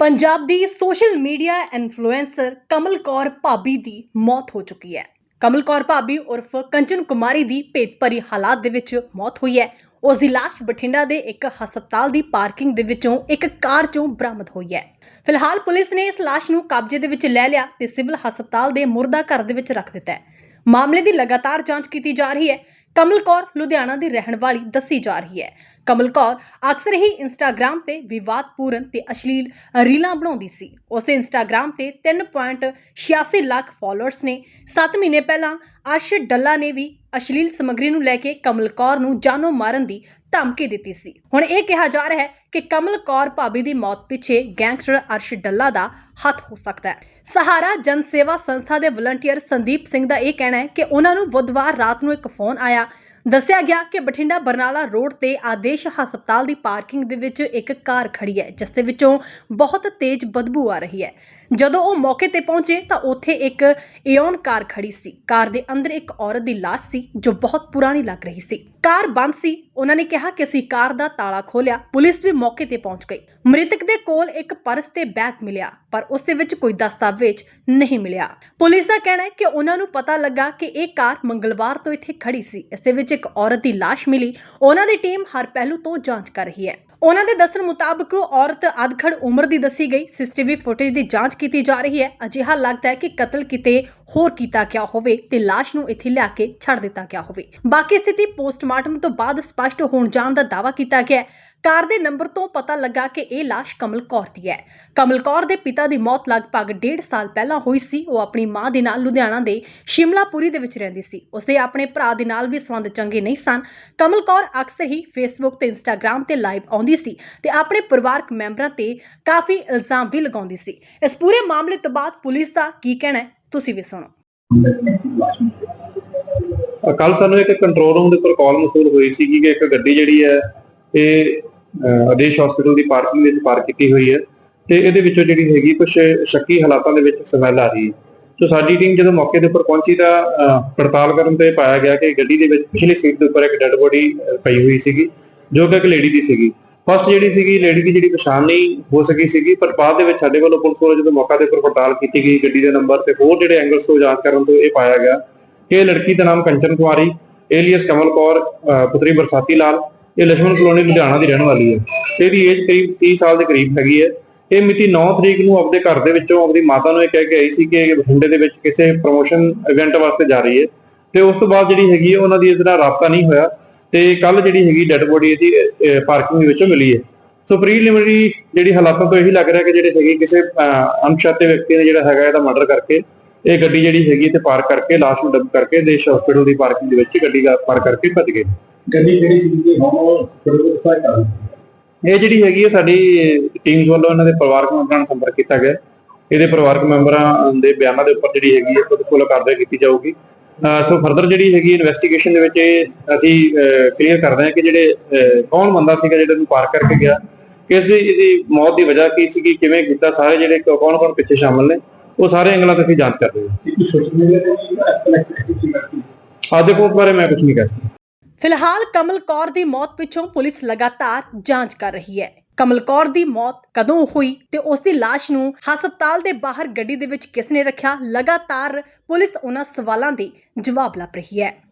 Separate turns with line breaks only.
ਪੰਜਾਬ ਦੀ social media influencer Kamal Kaur Bhabhi ਦੀ ਮੌਤ ਹੋ ਚੁੱਕੀ ਹੈ। ਕਮਲ ਕੌਰ ਭਾਬੀ ਉਰਫ ਕੰਚਨ ਕੁਮਾਰੀ ਦੀ ਭੇਤਭਰੀ ਹਾਲਾਤ ਦੇ ਵਿੱਚ ਮੌਤ ਹੋਈ ਹੈ। ਉਸ ਦੀ ਲਾਸ਼ ਬਠਿੰਡਾ ਦੇ ਇੱਕ ਹਸਪਤਾਲ ਦੀ ਪਾਰਕਿੰਗ ਦੇ ਵਿੱਚੋਂ ਇੱਕ ਕਾਰ ਚੋਂ ਬਰਾਮਦ ਹੋਈ ਹੈ। ਫਿਲਹਾਲ ਪੁਲਿਸ ਨੇ ਇਸ ਲਾਸ਼ ਨੂੰ ਕਬਜ਼ੇ ਦੇ ਵਿੱਚ ਲੈ ਲਿਆ ਤੇ ਸਿਵਲ ਹਸਪਤਾਲ ਦੇ ਮੁਰਦਾ ਘਰ ਦੇ ਵਿੱਚ ਰੱਖ ਦਿੱਤਾ ਹੈ। ਮਾਮਲੇ ਦੀ ਲਗਾਤਾਰ ਜਾਂਚ ਕੀਤੀ ਜਾ ਰਹੀ ਹੈ। ਕਮਲ ਕੌਰ ਲੁਧਿਆਣਾ ਦੀ ਰਹਿਣ ਵਾਲੀ ਦੱਸੀ ਜਾ ਰਹੀ ਹੈ। ਕਮਲ ਕੌਰ ਅਕਸਰ ਹੀ ਇੰਸਟਾਗ੍ਰam ਤੇ ਵਿਵਾਦਪੂਰਨ ਤੇ ਅਸ਼ਲੀਲ ਰੀਲਾਂ ਬਣਾਉਂਦੀ ਸੀ। ਉਸ ਦੇ ਇੰਸਟਾਗ੍ਰam ਤੇ 3.86 ਲੱਖ ਫਾਲੋਅਰਸ ਨੇ। 7 ਮਹੀਨੇ ਪਹਿਲਾਂ ਅਰਸ਼ ਡੱਲਾ ਨੇ ਵੀ ਅਸ਼ਲੀਲ ਸਮੱਗਰੀ ਨੂੰ ਲੈ ਕੇ ਕਮਲ ਕੌਰ ਨੂੰ ਜਾਨੋਂ ਮਾਰਨ ਦੀ ਧਮਕੀ ਦਿੱਤੀ ਸੀ। ਹੁਣ ਇਹ ਕਿਹਾ ਜਾ ਰਿਹਾ ਹੈ ਕਿ ਕਮਲ ਕੌਰ ਭਾਬੀ ਦੀ ਮੌਤ ਪਿੱਛੇ ਗੈਂਗਸਟਰ ਅਰਸ਼ ਡੱਲਾ ਦਾ ਹੱਥ ਹੋ ਸਕਦਾ ਹੈ। ਸਹਾਰਾ ਜਨ ਸੇਵਾ ਸੰਸਥਾ ਦੇ ਵਲੰਟੀਅਰ ਸੰਦੀਪ ਸਿੰਘ ਦਾ ਇਹ ਕਹਿਣਾ ਹੈ ਕਿ ਉਹਨਾਂ ਨੂੰ ਬੁੱਧਵਾਰ ਰਾਤ ਨੂੰ ਇੱਕ ਫੋਨ ਆਇਆ ਦੱਸਿਆ ਗਿਆ ਕਿ ਬਠਿੰਡਾ ਬਰਨਾਲਾ ਰੋਡ ਤੇ ਆਦੇਸ਼ ਹਸਪਤਾਲ ਦੀ ਪਾਰਕਿੰਗ ਦੇ ਵਿੱਚ ਇੱਕ ਕਾਰ ਖੜੀ ਹੈ, ਜਿਸ ਦੇ ਵਿੱਚੋਂ ਬਹੁਤ ਤੇਜ਼ ਬਦਬੂ ਆ ਰਹੀ ਹੈ। ਜਦੋਂ ਉਹ ਮੌਕੇ ਤੇ ਪਹੁੰਚੇ ਤਾਂ ਉੱਥੇ ਇੱਕ ਏਓਨ ਕਾਰ ਖੜੀ ਸੀ। ਕਾਰ ਦੇ ਅੰਦਰ ਇੱਕ ਔਰਤ ਦੀ ਲਾਸ਼ ਸੀ, ਜੋ ਬਹੁਤ ਪੁਰਾਣੀ ਲੱਗ ਰਹੀ ਸੀ। ਕਾਰ ਬੰਦ ਸੀ। ਉਹਨਾਂ ਨੇ ਕਿਹਾ ਕਿ ਅਸੀਂ ਕਾਰ ਦਾ ਤਾਲਾ ਖੋਲਿਆ। ਪੁਲਿਸ ਵੀ ਮੌਕੇ ਤੇ ਪਹੁੰਚ ਗਈ। ਮ੍ਰਿਤਕ ਦੇ ਕੋਲ ਇੱਕ ਪਰਸ ਤੇ ਬੈਗ ਮਿਲਿਆ, ਪਰ ਉਸ ਦੇ ਵਿੱਚ ਕੋਈ ਦਸਤਾਵੇਜ਼ ਨਹੀਂ ਮਿਲਿਆ। ਪੁਲਿਸ ਦਾ ਕਹਿਣਾ ਹੈ ਕਿ ਉਹਨਾਂ ਨੂੰ ਪਤਾ ਲੱਗਾ ਕਿ ਇਹ ਕਾਰ ਮੰਗਲਵਾਰ ਤੋਂ ਇੱਥੇ ਖੜੀ ਸੀ। ਇਸ ਦੇ ਵਿੱਚ ਇੱਕ ਔਰਤ ਦੀ ਲਾਸ਼ ਮਿਲੀ। ਉਹਨਾਂ ਦੀ ਟੀਮ ਹਰ ਪਹਿਲੂ ਤੋਂ ਜਾਂਚ ਕਰ ਰਹੀ ਹੈ। ਉਹਨਾਂ ਦੇ ਦੱਸਣ ਮੁਤਾਬਕ ਔਰਤ ਅਧਖੜ ਉਮਰ ਦੀ ਦੱਸੀ ਗਈ। ਸੀਸੀਟੀਵੀ ਫੁਟੇਜ ਦੀ ਜਾਂਚ ਕੀਤੀ ਜਾ ਰਹੀ ਹੈ। ਅਜਿਹਾ ਲੱਗਦਾ ਹੈ ਕਿ ਕਤਲ ਕਿਤੇ ਹੋਰ ਕੀਤਾ ਗਿਆ ਹੋਵੇ ਤੇ ਲਾਸ਼ ਨੂੰ ਇੱਥੇ ਲਿਆ ਕੇ ਛੱਡ ਦਿੱਤਾ ਗਿਆ ਹੋਵੇ। ਬਾਕੀ ਸਥਿਤੀ ਪੋਸਟਮਾਰਟਮ ਤੋਂ ਬਾਅਦ ਸਪਸ਼ਟ ਹੋਣ ਜਾਣ ਦਾ ਦਾਅਵਾ ਕੀਤਾ ਗਿਆ ਹੈ। ਕਾਰ ਦੇ ਨੰਬਰ ਤੋਂ ਪਤਾ ਲੱਗਾ ਕਿ ਇਹ ਲਾਸ਼ ਕਮਲ ਕੌਰ ਦੀ ਹੈ। ਕਮਲ ਕੌਰ ਦੇ ਪਿਤਾ ਦੀ ਮੌਤ ਲਗਭਗ 1.5 ਸਾਲ ਪਹਿਲਾਂ ਹੋਈ ਸੀ। ਉਹ ਆਪਣੀ ਮਾਂ ਦੇ ਨਾਲ ਲੁਧਿਆਣਾ ਦੇ ਸ਼ਿਮਲਾਪੁਰੀ ਦੇ ਵਿੱਚ ਰਹਿੰਦੀ ਸੀ। ਉਸਦੇ ਆਪਣੇ ਭਰਾ ਦੇ ਨਾਲ ਵੀ ਸੰਬੰਧ ਚੰਗੇ ਨਹੀਂ ਸਨ। ਕਮਲ ਕੌਰ ਅਕਸਰ ਹੀ ਫੇਸਬੁੱਕ ਤੇ ਇੰਸਟਾਗ੍ਰam ਤੇ ਲਾਈਵ ਆਉਂਦੀ ਸੀ ਤੇ ਆਪਣੇ ਪਰਿਵਾਰਕ ਮੈਂਬਰਾਂ ਤੇ ਕਾਫੀ ਇਲਜ਼ਾਮ ਵੀ ਲਗਾਉਂਦੀ ਸੀ। ਇਸ ਪੂਰੇ ਮਾਮਲੇ ਤੋਂ ਬਾਅਦ ਪੁਲਿਸ ਦਾ ਕੀ ਕਹਿਣਾ ਹੈ, ਤੁਸੀਂ ਵੀ ਸੁਣੋ।
ਕੱਲ ਸਾਨੂੰ ਇੱਕ ਕੰਟਰੋਲ ਰੂਮ ਦੇ ਉੱਪਰ ਕਾਲ ਮਸੂਲ ਹੋਈ ਸੀ ਕਿ ਇੱਕ ਗੱਡੀ ਜਿਹੜੀ ਹੈ, ਇਹ ਆਦੇਸ਼ ਹਸਪੀਟਲ ਦੀ ਪਾਰਕਿੰਗ ਵਿੱਚ ਪਾਰਕ ਕੀਤੀ ਹੋਈ ਹੈ ਤੇ ਇਹਦੇ ਵਿੱਚੋਂ ਜਿਹੜੀ ਹੈਗੀ ਕੁਝ ਸ਼ੱਕੀ ਹਾਲਾਤਾਂ ਦੇ ਵਿੱਚ ਸਮੈਲ ਆ ਰਹੀ ਹੈ। ਸੋ ਸਾਡੀ ਟੀਮ ਜਦੋਂ ਮੌਕੇ ਦੇ ਉੱਪਰ ਪਹੁੰਚੀ ਤਾਂ ਪੜਤਾਲ ਕਰਨ ਤੇ ਪਾਇਆ ਗਿਆ ਕਿ ਗੱਡੀ ਦੇ ਵਿੱਚ ਪਿਛਲੀ ਸੀਟ ਦੇ ਉੱਪਰ ਇੱਕ ਡੈੱਡ ਬੋਡੀ ਪਈ ਹੋਈ ਸੀਗੀ, ਜੋ ਕਿ ਇੱਕ ਲੇਡੀ ਦੀ ਸੀਗੀ। ਫਸਟ ਜਿਹੜੀ ਸੀਗੀ ਲੇਡੀ ਦੀ ਜਿਹੜੀ ਪਛਾਣ ਨਹੀਂ ਹੋ ਸਕੀ ਸੀਗੀ, ਪਰ ਬਾਅਦ ਦੇ ਵਿੱਚ ਸਾਡੇ ਵੱਲੋਂ ਪੁਲਿਸ ਵੱਲੋਂ ਜਦੋਂ ਮੌਕਾ ਦੇ ਉੱਪਰ ਪੜਤਾਲ ਕੀਤੀ ਗਈ ਗੱਡੀ ਦੇ ਨੰਬਰ ਤੇ ਹੋਰ ਜਿਹੜੇ ਐਂਗਲਸ ਤੋਂ ਜਾਂਚ ਕਰਨ ਤੋਂ ਇਹ ਪਾਇਆ ਗਿਆ ਕਿ ਲੜਕੀ ਦਾ ਨਾਮ ਕੰਚਨ ਕੁਮਾਰੀ ਏਲੀਅਸ ਕਮਲ ਕੌਰ, ਅਹ, ਪੁੱਤਰੀ ਬਰਸਾਤੀ ਲਾਲ ਇਹ ਲక్ష్ਮਣ ਕਲੋਨੀ ਲੁਧਿਆਣਾ ਦੀ ਰਹਿਣ ਵਾਲੀ ਹੈ। ਤੇ ਇਹਦੀ ਏਜ ਕਰੀਬ 30 ਸਾਲ ਦੇ ਕਰੀਬ ਹੈਗੀ ਹੈ। ਇਹ ਮਿਤੀ 9 ਤਰੀਕ ਨੂੰ ਆਪਣੇ ਘਰ ਦੇ ਵਿੱਚੋਂ ਆਪਣੀ ਮਾਤਾ ਨੂੰ ਇਹ ਕਹਿ ਕੇ ਆਈ ਸੀ ਕਿ ਇਹ ਬਠਿੰਡੇ ਦੇ ਵਿੱਚ ਕਿਸੇ ਪ੍ਰੋਮੋਸ਼ਨ ਇਵੈਂਟ ਵਾਸਤੇ ਜਾ ਰਹੀ ਹੈ। ਤੇ ਉਸ ਤੋਂ ਬਾਅਦ ਜਿਹੜੀ ਹੈਗੀ ਹੈ, ਉਹਨਾਂ ਦੀ ਇਸ ਨਾਲ ਰਾਬਤਾ ਨਹੀਂ ਹੋਇਆ। ਤੇ ਕੱਲ ਜਿਹੜੀ ਹੈਗੀ ਡੈਡ ਬੋਡੀ ਇਹਦੀ ਪਾਰਕਿੰਗ ਦੇ ਵਿੱਚੋਂ ਮਿਲੀ ਹੈ। ਸੋ ਪ੍ਰੀਲਿਮਿਨਰੀ ਜਿਹੜੀ ਹਾਲਾਤਾਂ ਤੋਂ ਇਹੀ ਲੱਗ ਰਿਹਾ ਕਿ ਜਿਹੜੇ ਹੈਗੇ ਕਿਸੇ ਅਣਛਾਤੇ ਵਿਅਕਤੀ ਨੇ ਜਿਹੜਾ ਹੈਗਾ ਇਹਦਾ ਮਰਡਰ ਕਰਕੇ ਇਹ ਗੱਡੀ ਜਿਹੜੀ ਹੈਗੀ ਤੇ ਪਾਰਕ ਕਰਕੇ ਲਾਸ਼ ਨੂੰ ਡੱਬ ਕਰਕੇ ਦੇਸ਼ ਹਸਪੀਟਲ ਦੀ ਪਾਰਕਿੰਗ ਦੇ ਵਿੱਚ ਗੱਡੀ ਦਾ ਪਾਰਕ ਕਰਕੇ ਭੱਜ ਗਏ।
ਗੱਡੀ ਜਿਹੜੀ ਸੀ ਕਿ ਹੁਣ ਉਹ ਪ੍ਰੋਗਰਾਮ ਸਾਡਾ
ਇਹ ਜਿਹੜੀ ਹੈਗੀ ਹੈ ਸਾਡੀ ਟੀਮ ਵੱਲੋਂ ਇਹਨਾਂ ਦੇ ਪਰਿਵਾਰਕ ਮੈਂਬਰਾਂ ਨਾਲ ਸੰਪਰਕ ਕੀਤਾ ਗਿਆ। ਇਹਦੇ ਪਰਿਵਾਰਕ ਮੈਂਬਰਾਂ ਦੇ ਬਿਆਨਾਂ ਦੇ ਉੱਪਰ ਜਿਹੜੀ ਹੈਗੀ ਹੈ ਪ੍ਰੋਟੋਕੋਲ ਕਾਰਵਾਈ ਕੀਤੀ ਜਾਊਗੀ। ਸੋ ਫਰਦਰ ਜਿਹੜੀ ਹੈਗੀ ਇਨਵੈਸਟੀਗੇਸ਼ਨ ਦੇ ਵਿੱਚ ਅਸੀਂ ਕਲੀਅਰ ਕਰਦੇ ਹਾਂ ਕਿ ਜਿਹੜੇ ਕੌਣ ਬੰਦਾ ਸੀਗਾ ਜਿਹੜਾ ਨੂੰ ਪਾਰ ਕਰਕੇ ਗਿਆ। ਕਿਸ ਦੀ ਇਹਦੀ ਮੌਤ ਦੀ ਵਜ੍ਹਾ ਕੀ ਸੀਗੀ ਕਿਵੇਂ ਕੀਤਾ ਸਾਰੇ ਜਿਹੜੇ ਕੌਣ ਕੌਣ ਪਿੱਛੇ ਸ਼ਾਮਲ ਨੇ ਉਹ ਸਾਰੇ ਐਂਗਲਾਂ ਤੇ ਅਸੀਂ ਜਾਂਚ ਕਰ ਰਹੇ ਹਾਂ। ਆਦੇ ਕੋਲ ਬਾਰੇ ਮੈਂ ਕੁਝ ਨਹੀਂ ਕਹਿ ਸਕਦਾ।
ਫਿਲਹਾਲ ਕਮਲ ਕੌਰ ਦੀ ਮੌਤ ਪਿੱਛੋਂ ਪੁਲਿਸ ਲਗਾਤਾਰ ਜਾਂਚ ਕਰ ਰਹੀ ਹੈ। ਕਮਲ ਕੌਰ ਦੀ ਮੌਤ ਕਦੋਂ ਹੋਈ ਤੇ ਉਸ ਦੀ ਲਾਸ਼ ਨੂੰ ਹਸਪਤਾਲ ਦੇ ਬਾਹਰ ਗੱਡੀ ਦੇ ਵਿੱਚ ਕਿਸ ਨੇ ਰੱਖਿਆ? ਲਗਾਤਾਰ ਪੁਲਿਸ ਉਹਨਾਂ ਸਵਾਲਾਂ ਦੇ ਜਵਾਬ ਲੱਭ ਰਹੀ ਹੈ।